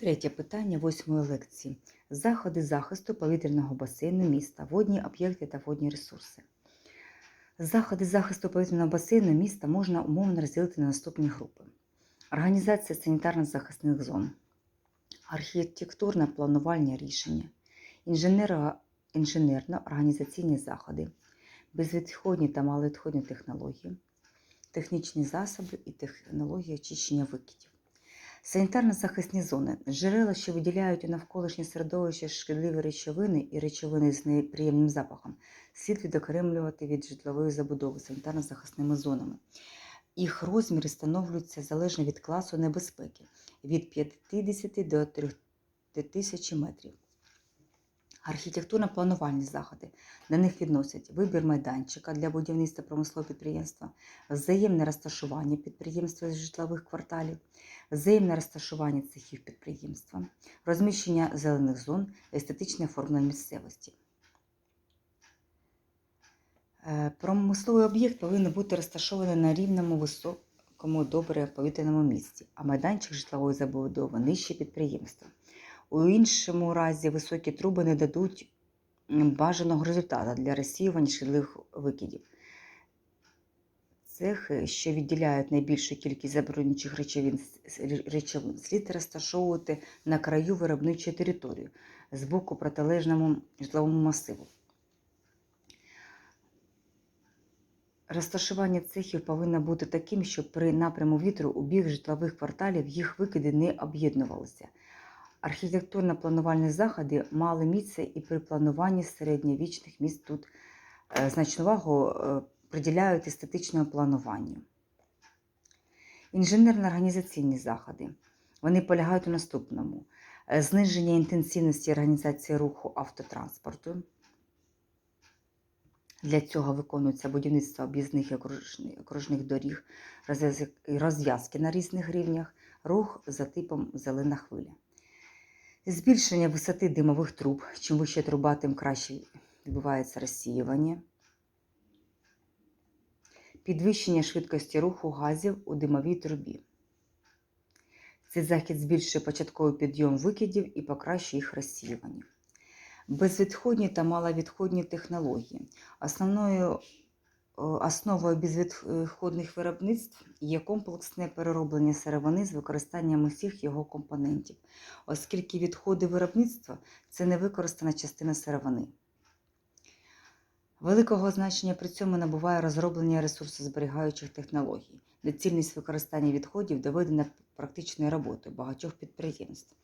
Третє питання восьмої лекції. Заходи захисту повітряного басейну міста, водні об'єкти та водні ресурси. Заходи захисту повітряного басейну міста можна умовно розділити на наступні групи: організація санітарно-захисних зон, архітектурне планувальні рішення, інженерно-організаційні заходи, безвідходні та маловідходні технології, технічні засоби і технології очищення викидів. Санітарно-захисні зони джерела, що виділяють у навколишнє середовище шкідливі речовини і речовини з неприємним запахом, слід відокремлювати від житлової забудови санітарно-захисними зонами. Їх розміри становлюються залежно від класу небезпеки від 50 до 3000 метрів. Архітектурно-планувальні заходи. До них відносять вибір майданчика для будівництва промислового підприємства, взаємне розташування підприємства з житлових кварталів, взаємне розташування цехів підприємства, розміщення зелених зон, естетичне оформлення місцевості. Е, Промисловий об'єкт повинен бути розташований на рівному високому добре повітряному місці, а майданчик житлової забудови нижче підприємства. У іншому разі високі труби не дадуть бажаного результату для розсіювання шкідливих викидів. Цехи, що відділяють найбільшу кількість забруднюючих речовин, речовин, слід розташовувати на краю виробничої території з боку протилежному житловому масиву. Розташування цехів повинно бути таким, щоб при напряму вітру у бік житлових кварталів їх викиди не об'єднувалися. Архітектурно-планувальні заходи мали місце і при плануванні середньовічних міст тут е, значну увагу е, приділяють естетичному плануванню. Інженерно-організаційні заходи. Вони полягають у наступному: Е, зниження інтенсивності організації руху автотранспорту. Для цього виконується будівництво об'їзних і окружних, окружних доріг, розв'язки на різних рівнях, рух за типом зелена хвиля. Збільшення висоти димових труб. Чим вище труба, тим краще відбувається розсіювання. Підвищення швидкості руху газів у димовій трубі. Цей захід збільшує початковий підйом викидів і покращує їх розсіювання. Безвідходні та маловідходні технології. Основною основою безвідходних виробництв є комплексне перероблення сировини з використанням усіх його компонентів, оскільки відходи виробництва це невикористана частина сировини. Великого значення при цьому набуває розроблення ресурсозберігаючих технологій. Доцільність використання відходів доведена практичною роботою багатьох підприємств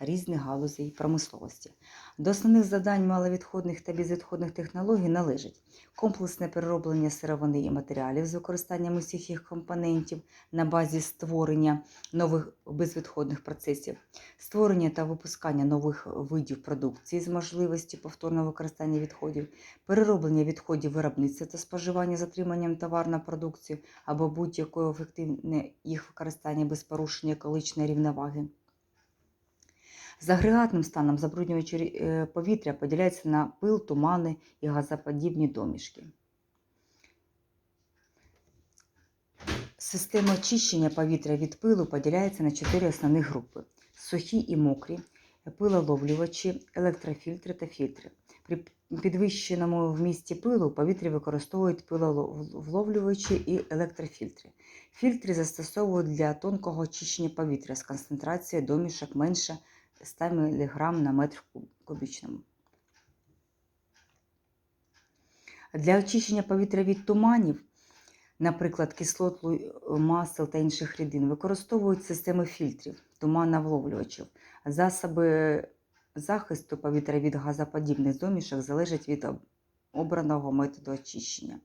різних галузей промисловості. До основних завдань маловідходних та безвідходних технологій належить комплексне перероблення сировини і матеріалів з використанням усіх їх компонентів на базі створення нових безвідходних процесів, створення та випускання нових видів продукції з можливістю повторного використання відходів, перероблення відходів виробництва та споживання з отриманням товару на продукцію або будь-якої ефективне їх використання без порушення екологічної рівноваги. З агрегатним станом забруднювачі е, повітря поділяється на пил, тумани і газоподібні домішки. Система очищення повітря від пилу поділяється на чотири основні групи: сухі і мокрі, пилоловлювачі, електрофільтри та фільтри. При підвищеному вмісті пилу у повітрі використовують пиловловлювачі і електрофільтри. Фільтри застосовують для тонкого очищення повітря з концентрацією домішок менше 100 мг на метр кубічному. Для очищення повітря від туманів, наприклад, кислот, масел та інших рідин, використовують системи фільтрів, тумановловлювачів. Засоби захисту повітря від газоподібних домішок залежать від обраного методу очищення.